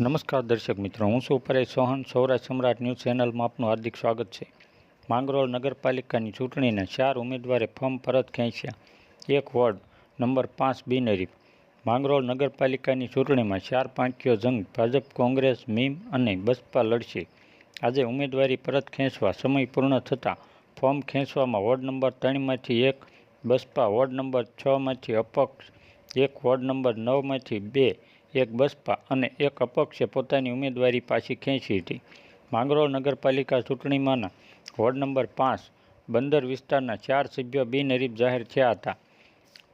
નમસ્કાર દર્શક મિત્રો, હું છું પરેશ ચૌહાણ. સૌરાષ્ટ્ર સમ્રાટ ન્યૂઝ ચેનલમાં આપનું હાર્દિક સ્વાગત છે. માંગરોળ નગરપાલિકાની ચૂંટણીના ચાર ઉમેદવારે ફોર્મ પરત ખેંચ્યા. એક વોર્ડ, નંબર પાંચ બિનહરીફ. માંગરોળ નગરપાલિકાની ચૂંટણીમાં ચાર પાંખીયો જંગ, ભાજપ, કોંગ્રેસ, મીમ અને બસપા લડશે. આજે ઉમેદવારી પરત ખેંચવા સમય પૂર્ણ થતાં ફોર્મ ખેંચવામાં વોર્ડ નંબર ત્રણમાંથી એક, બસપા વોર્ડ નંબર છમાંથી અપક્ષ, એક વોર્ડ નંબર નવમાંથી બે એક બસપા અને એક અપક્ષે પોતાની ઉમેદવારી પાછી ખેંચી હતી. માંગરોળ નગરપાલિકા ચૂંટણીમાંના વોર્ડ નંબર પાંચ, બંદર વિસ્તારના ચાર સભ્યો બિનહરીફ જાહેર થયા હતા.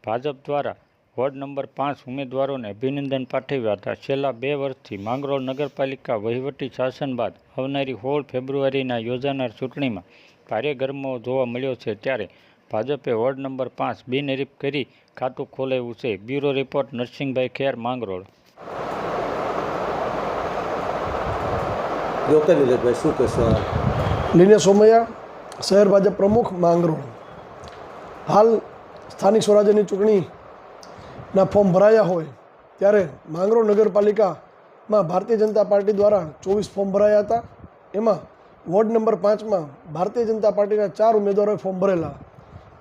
ભાજપ દ્વારા વોર્ડ નંબર પાંચ ઉમેદવારોને અભિનંદન પાઠવ્યા હતા. છેલ્લા બે વર્ષથી માંગરોળ નગરપાલિકા વહીવટી શાસન બાદ આવનારી સોળ ફેબ્રુઆરીના યોજાનાર ચૂંટણીમાં ભારે ગરમો જોવા મળ્યો છે ત્યારે ભાજપે વોર્ડ નંબર પાંચ બિનહરીફ કરી ખાતું ખોલાવ્યું છે. Bureau report Narsinhbhai Kher, Mangrol. Doctor Nirajbhai શું કહેશો આ સોમૈયા શહેર ભાજપ પ્રમુખ માંગરોળ હાલ સ્થાનિક સ્વરાજ્યની ચૂંટણીના ફોર્મ ભરાયા હોય, ત્યારે માંગરોળ નગરપાલિકામાં ભારતીય જનતા પાર્ટી દ્વારા ચોવીસ ફોર્મ ભરાયા હતા. એમાં વોર્ડ નંબર પાંચમાં ભારતીય જનતા પાર્ટીના ચાર ઉમેદવારોએ ફોર્મ ભરેલા.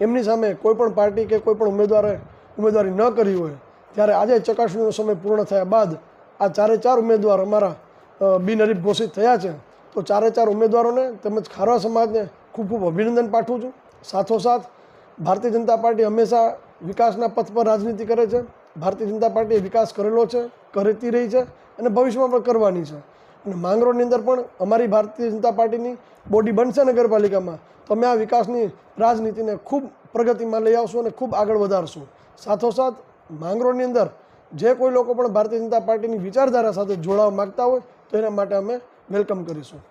એમની સામે કોઈપણ પાર્ટી કે કોઈપણ ઉમેદવારે ઉમેદવારી ન કરી હોય, ત્યારે આજે ચકાસણીનો સમય પૂર્ણ થયા બાદ આ ચારે ચાર ઉમેદવાર અમારા બિનહરીફ ઘોષિત થયા છે. તો ચારે ચાર ઉમેદવારોને તેમજ ખારવા સમાજને ખૂબ ખૂબ અભિનંદન પાઠવું છું. સાથોસાથ, ભારતીય જનતા પાર્ટી હંમેશા વિકાસના પથ પર રાજનીતિ કરે છે. ભારતીય જનતા પાર્ટીએ વિકાસ કરેલો છે, કરતી રહી છે અને ભવિષ્યમાં પણ કરવાની છે. અને માંગરોળની અંદર પણ અમારી ભારતીય જનતા પાર્ટીની બોડી બનશે નગરપાલિકામાં. તો અમે આ વિકાસની રાજનીતિને ખૂબ પ્રગતિમાં લઈ આવશું અને ખૂબ આગળ વધારશું. સાથોસાથ માંગરોળની અંદર જે કોઈ લોકો પણ ભારતીય જનતા પાર્ટીની વિચારધારા સાથે જોડાવા માગતા હોય તો એના માટે અમે વેલકમ કરીશું.